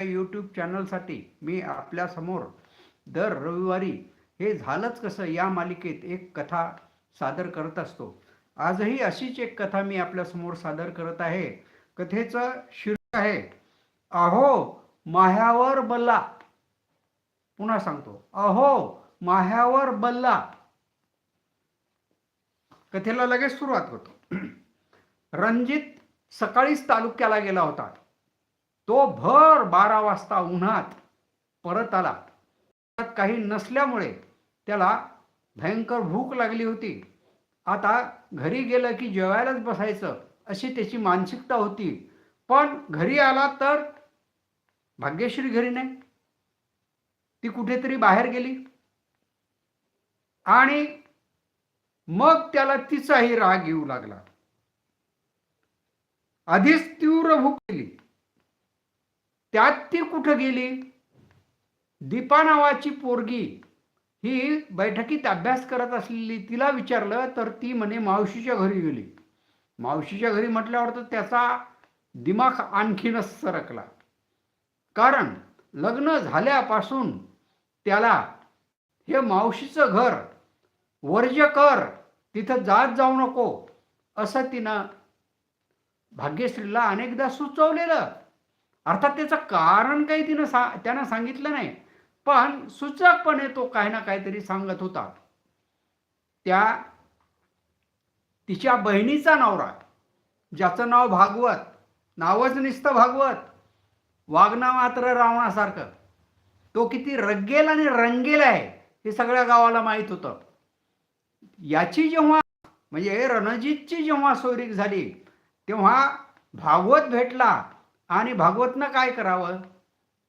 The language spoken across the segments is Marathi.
यूट्यूब चॅनलसाठी मी आपल्यासमोर दर रविवारी हे झालंच कसं या मालिकेत एक कथा सादर करत असतो. आजही अशीच एक कथा मी आपल्यासमोर सादर करत आहे. कथेचं शीर्षक आहे अहो माह्यावर बल्ला. पुन्हा सांगतो अहो माह्यावर बल्ला. कथेला लगेच सुरुवात होतो. रणजित सकाळीच तालुक्याला गेला होता. तो भर बारा वाजता उन्हात परत आला. त्यात काही नसल्यामुळे त्याला भयंकर भूक लागली होती. आता घरी गेलं की जेवायलाच बसायचं अशी त्याची मानसिकता होती. पण घरी आला तर भाग्यश्री घरी नाही. ती कुठेतरी बाहेर गेली. आणि मग त्याला तिचाही राग येऊ लागला. आधीच तीव्र भूक गेली त्यात ती कुठं गेली? दीपा नावाची पोरगी ही बैठकीत अभ्यास करत असलेली तिला विचारलं तर ती म्हणे मावशीच्या घरी गेली. मावशीच्या घरी म्हटल्यावर तर त्याचा दिमाग आणखीनच सरकला. कारण लग्न झाल्यापासून त्याला हे मावशीचं घर वर्ज्य कर तिथं जात जाऊ नको असं तिनं भाग्यश्रीला अनेकदा सुचवलेलं. अर्थात त्याचं कारण काही तिनं सा त्यानं सांगितलं नाही. पण सूचकपणे तो काही ना काहीतरी सांगत होता. त्या तिच्या बहिणीचा नवरा ज्याचं नाव भागवत नावच निसतं भागवत वागणं मात्र रावणासारखं तो किती रग्गेल आणि रंगेल आहे हे सगळ्या गावाला माहीत होतं. याची जेव्हा म्हणजे रणजितची जेव्हा सोयरीक झाली तेव्हा भागवत भेटला आणि भागवतनं काय करावं?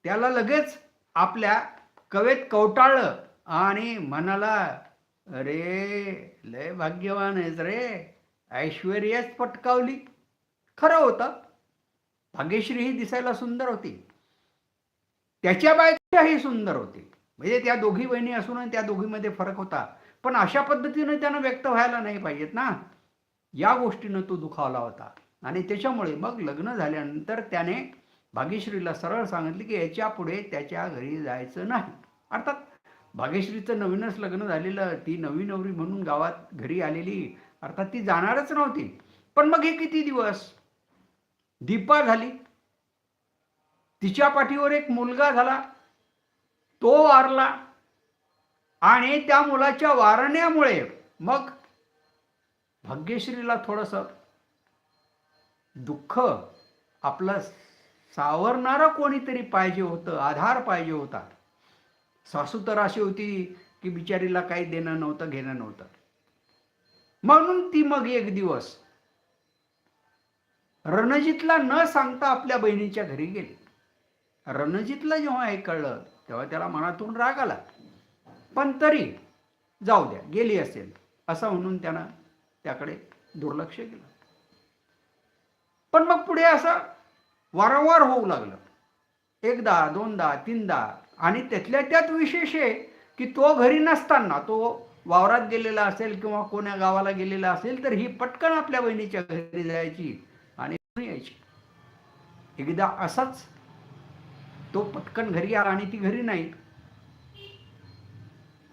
त्याला लगेच आपल्या कवेत कवटाळलं आणि म्हणाला अरे लय भाग्यवान आहेस रे. ऐश्वर्याच पटकावली. खरं होतं. भाग्यश्री ही दिसायला सुंदर होती. त्याच्या बायकाही सुंदर होती. म्हणजे त्या दोघी बहिणी असून त्या दोघीमध्ये फरक होता. पण अशा पद्धतीनं त्यानं व्यक्त व्हायला नाही पाहिजेत ना. या गोष्टीनं तो दुखावला होता. आणि त्याच्यामुळे मग लग्न झाल्यानंतर त्याने भाग्यश्रीला सरळ सांगितले की याच्यापुढे त्याच्या घरी जायचं नाही. अर्थात भाग्यश्रीचं नवीनच लग्न झालेलं ती नवी नवरी म्हणून गावात घरी आलेली अर्थात ती जाणारच नव्हती. पण मग हे किती दिवस? दीपा झाली. तिच्या पाठीवर एक मुलगा झाला. तो वारला. आणि त्या मुलाच्या वारण्यामुळे मग भाग्यश्रीला थोडंसं दुःख आपलं सावरणारं कोणीतरी पाहिजे होतं आधार पाहिजे होता. सासू तर अशी होती की बिचारीला काही देणं नव्हतं घेणं नव्हतं. म्हणून ती मग एक दिवस रणजितला न सांगता आपल्या बहिणीच्या घरी गेली. रणजितला जेव्हा हे कळलं तेव्हा त्याला मनातून राग आला. पण तरी जाऊ द्या गेली असेल असं म्हणून त्यानं त्याकडे दुर्लक्ष केलं. पण मग पुढे असं वारंवार होऊ लागलं. एकदा दोनदा तीनदा. आणि त्यातल्या त्यात विशेष आहे की तो घरी नसताना तो वावरात गेलेला असेल किंवा कोण्या गावाला गेलेला असेल तर ही पटकन आपल्या बहिणीच्या घरी जायची आणि यायची. एकदा असाच तो पटकन घरी आला आणि ती घरी नाही.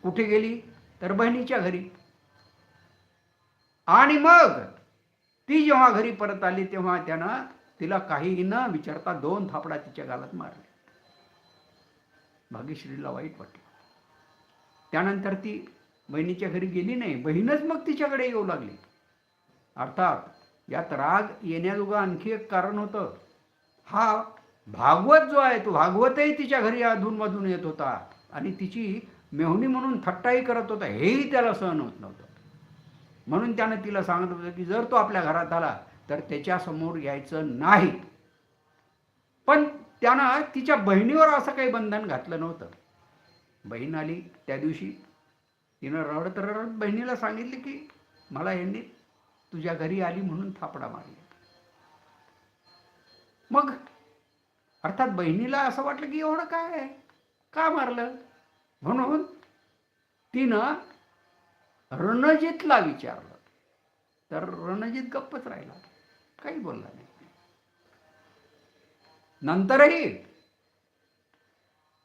कुठे गेली? तर बहिणीच्या घरी. आणि मग ती जेव्हा घरी परत आली तेव्हा त्यानं तिला काही न विचारता दोन थापडा तिच्या गालात मारले. भाग्यश्रीला वाईट वाटलं. त्यानंतर ती बहिणीच्या घरी गेली नाही बहीणच मग तिच्याकडे येऊ लागली. अर्थात यात राग येण्याजोगं आणखी एक कारण होतं. हा भागवत जो आहे तो भागवतही तिच्या घरी अधूनमधून येत होता आणि तिची मेहणी म्हणून थट्टाही करत होता. हेही त्याला सहन होत नव्हतं. म्हणून त्यानं तिला सांगत होतं की जर तो आपल्या घरात आला तर त्याच्यासमोर यायचं नाही. पण त्यानं तिच्या बहिणीवर असं काही बंधन घातलं नव्हतं. बहीण आली त्या दिवशी. तिनं रडत रडत बहिणीला सांगितले की मला यांनी तुझ्या घरी आली म्हणून थापडा मारली. मग अर्थात बहिणीला असं वाटलं की एवढं काय? का मारलं? म्हणून तिनं रणजितला विचारलं. तर रणजित गप्पच राहिला. काही बोलला नाही. नंतरही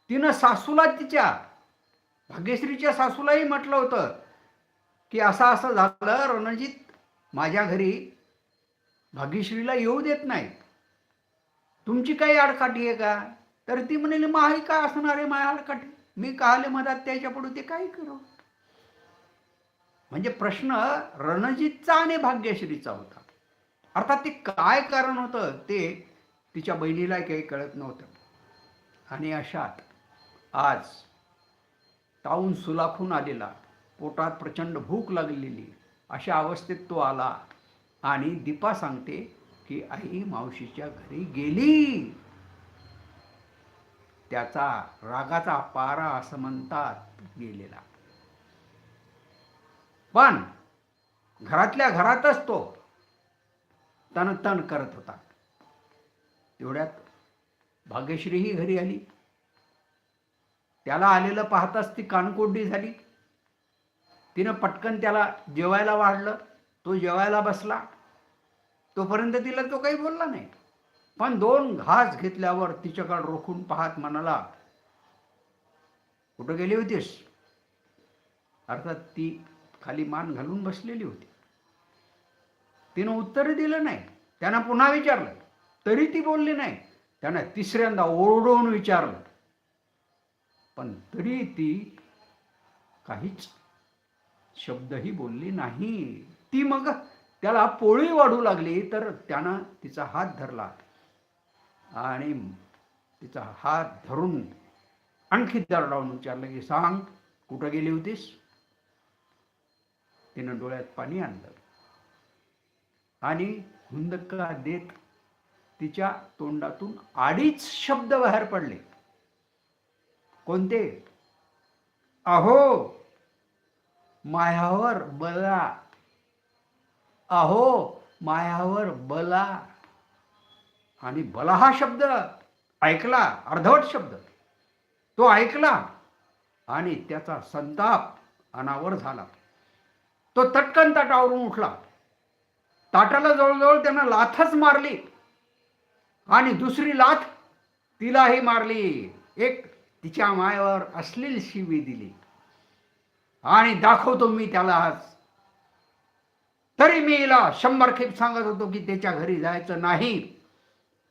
तिनं सासूला तिच्या भाग्यश्रीच्या सासूलाही म्हटलं होतं की असं असं झालं रणजित माझ्या घरी भाग्यश्रीला येऊ देत नाही. तुमची काही आडकाठी आहे का? तर ती म्हणाली माही काय असणार आहे माझ्या आडकाठी मी काले मधात त्याच्या पडू ते काही करू म्हणजे प्रश्न रणजितचा आणि भाग्यश्रीचा होता. अर्थात ते काय कारण होतं ते तिच्या बहिणीला काही कळत नव्हतं. आणि अशात आज ताऊन सुलाखून आलेला पोटात प्रचंड भूक लागलेली अशा अवस्थेत तो आला आणि दीपा सांगते की आई मावशीच्या घरी गेली. त्याचा रागाचा पारा असं म्हणतात गेलेला. पण घरातल्या घरातच तो तणतण करत होता. तेवढ्यात भाग्यश्री ही घरी आली. त्याला आलेलं पाहताच ती कानकोंडी झाली. तिनं पटकन त्याला जेवायला वाढलं. तो जेवायला बसला. तोपर्यंत तिला तो काही बोलला नाही. पण दोन घास घेतल्यावर तिच्याकडे रोखून पाहत म्हणाला कुठं गेली होतीस? अर्थात ती खाली मान घालून बसलेली होती. तिनं उत्तर दिलं नाही. त्यानं पुन्हा विचारलं. तरी ती बोलली नाही. त्यानं तिसऱ्यांदा ओरडून विचारलं. पण तरी ती काहीच शब्दही बोलली नाही. ती मग त्याला पोळी वाढू लागली तर त्यानं तिचा हात धरला. आणि तिचा हात धरून आणखी दरडावून विचारलं की सांग कुठं गेली होतीस? तिनं डोळ्यात पाणी आणलं. आणि हुंदका देत तिच्या तोंडातून अडीच शब्द बाहेर पडले. कोणते? अहो मायावर बला. अहो मायावर बला. आणि बला हा शब्द ऐकला अर्धवट शब्द. तो ऐकला आणि त्याचा संताप अनावर झाला. तो तटकन ताटावरून उठला. ताटाला जवळजवळ त्यानं लाथच मारली. आणि दुसरी लाथ तिलाही मारली. एक तिच्या मायावर अश्लील शिवी दिली. आणि दाखवतो मी त्याला आज. तरी मी हिला शंभर खेप सांगत होतो की त्याच्या घरी जायचं नाही.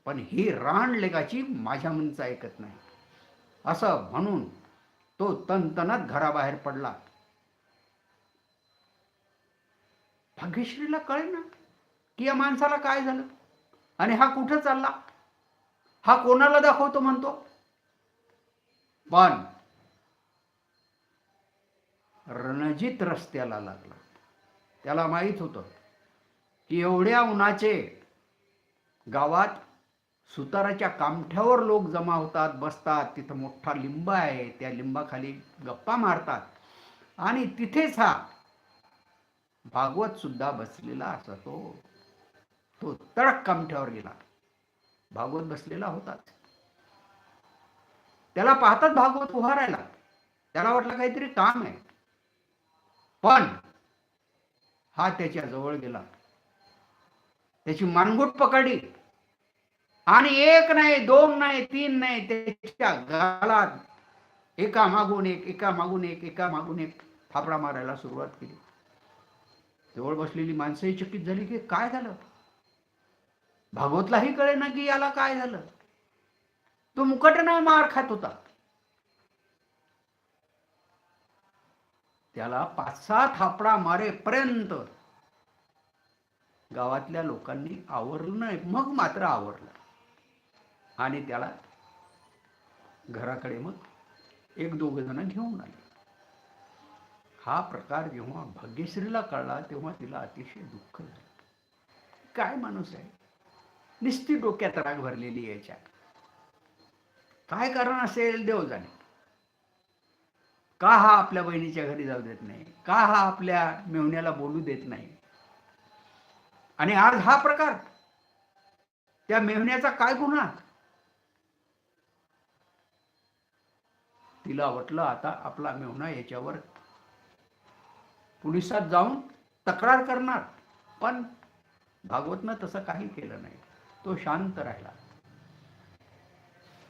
पण ही रान लेगाची माझ्या म्हणचं ऐकत नाही. असं म्हणून तो तनतनत घराबाहेर पडला. भाग्यश्रीला कळे ना की या माणसाला काय झालं? आणि हा कुठं चालला? हा कोणाला दाखवतो म्हणतो? पण रणजित रस्त्याला लागला. त्याला माहीत होतं की एवढ्या उन्हाचे गावात सुताराच्या कामठ्यावर लोक जमा होतात बसतात तिथं मोठा लिंब आहे त्या लिंबाखाली गप्पा मारतात. आणि तिथेच हा भागवत सुद्धा बसलेला असा तो तो तडक कामठ्यावर गेला. भागवत बसलेला होताच. त्याला पाहतात भागवत उभा राहिला त्याला वाटलं काहीतरी काम आहे. पण हा त्याच्याजवळ गेला. त्याची मानगुट पकडली. आणि एक नाही दोन नाही तीन नाही त्याच्या गालात एका मागून एक एका मागून एक एका मागून एक थापडा मारायला सुरुवात केली. जवळ बसलेली माणसंही चकित झाली की काय झालं? भागवतलाही कळे ना की याला काय झालं? तो मुकटना मार खात होता. त्याला पाच सहा थापडा मारेपर्यंत गावातल्या लोकांनी आवरलं नाही मग मात्र आवरलं. आणि त्याला घराकडे मग एक दोघ जण घेऊन आले. हा प्रकार जेव्हा भाग्यश्रीला कळला तेव्हा तिला अतिशय दुःख झालं. काय माणूस आहे? निस्ती डोक्यात राग भरलेली याच्या काय कारण असेल देव जाणे का हा आपल्या बहिणीच्या घरी जाऊ देत नाही? का हा आपल्या मेवण्याला बोलू देत नाही? आणि आज हा प्रकार त्या मेहण्याचा काय गुन्हा? तिला वाटलं आता आपला मेहुणा याच्यावर पोलिसात जाऊन तक्रार करणार. पण भागवतनं तसं काही केलं नाही. तो शांत राहिला.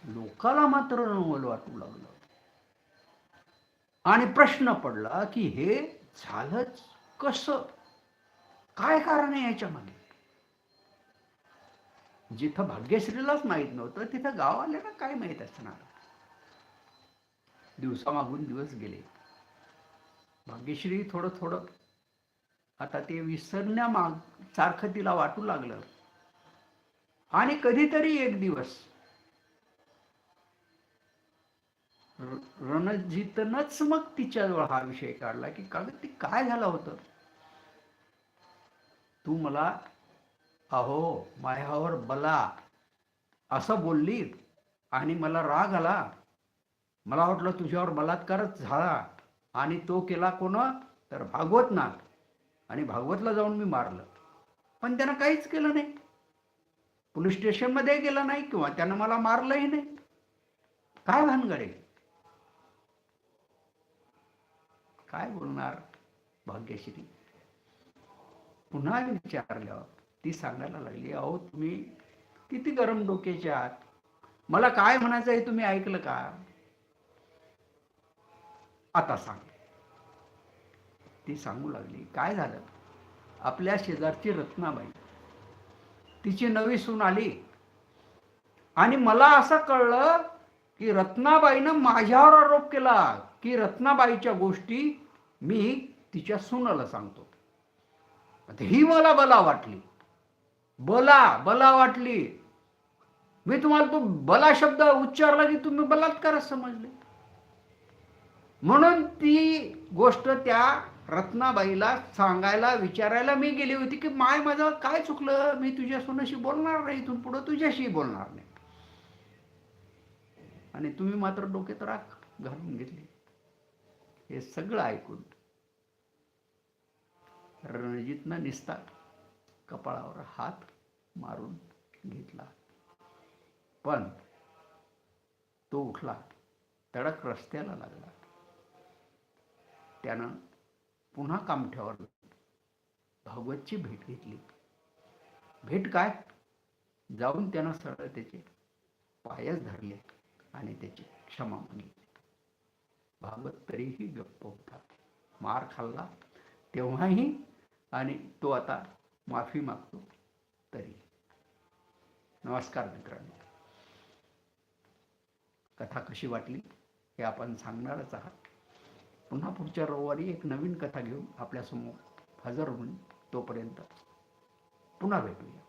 लोकाला मात्र नवल वाटू लागलं. आणि प्रश्न पडला की हे झालंच कसं? काय कारण आहे याच्या मागे जिथं भाग्यश्रीलाच माहीत नव्हतं तिथं गावाल्याला काय माहीत असणार? दिवसामागून दिवस गेले. भाग्यश्री थोडं थोडं. आता ते विसरण्यामाग सारखं तिला वाटू लागलं. आणि कधीतरी एक दिवस. रणजितनच मग तिच्याजवळ हा विषय काढला की कारण ती काय झालं होतं? तू मला अहो मायावर बला असं बोलली आणि मला राग आला. मला वाटलं तुझ्यावर बलात्कारच झाला. आणि तो केला कोणा? तर भागवत ना आणि भागवतला जाऊन मी मारलं. पण त्यानं काहीच केलं नाही. पोलीस स्टेशनमध्ये गेला नाही किंवा त्यानं मला मारलंही नाही. काय भानगडे काय बोलणार भाग्यश्री? पुन्हा विचारल्यावर ती सांगायला लागली अहो तुम्ही किती गरम डोक्याच्या आहात? मला काय म्हणायचं हे तुम्ही ऐकलं का? आता सांग. ती सांगू लागली काय झालं? आपल्या शेजारची रत्नाबाई तिची नवी सून आली. आणि मला असं कळलं की रत्नाबाईनं माझ्यावर आरोप केला की रत्नाबाईच्या गोष्टी मी तिच्या सुनाला सांगतो. ही मला बला वाटली. बला बला वाटली. मी तुम्हाला तो बला शब्द उच्चारला की तुम्ही बलात्कारच समजले. म्हणून ती गोष्ट त्या रत्नाबाईला सांगायला विचारायला मी गेली होती की माय माझं काय चुकलं? मी तुझ्या सोनशी बोलणार नाही इथून पुढं तुझ्याशी बोलणार नाही. आणि तुम्ही मात्र डोक्यात राख घालून घेतली. हे सगळं ऐकून रणजितनं निसता कपाळावर हात मारून घेतला. पण तो उठला तडक रस्त्याला लागला. त्यानं पुन्हा कामठ्यावर भागवतची भेट घेतली. भेट काय? जाऊन त्यानं सरळ त्याचे पायच धरले आणि त्याची क्षमा मागितली. भागवत तरीही गप्प होता. मार खाल्ला तेव्हाही आणि तो आता माफी मागतो तरी. नमस्कार मित्रांनो. कथा कशी वाटली हे आपण सांगणारच आहात. पुन्हा पुढच्या रविवारी एक नवीन कथा घेऊन आपल्यासमोर हजर होऊन तोपर्यंत पुन्हा भेटूया.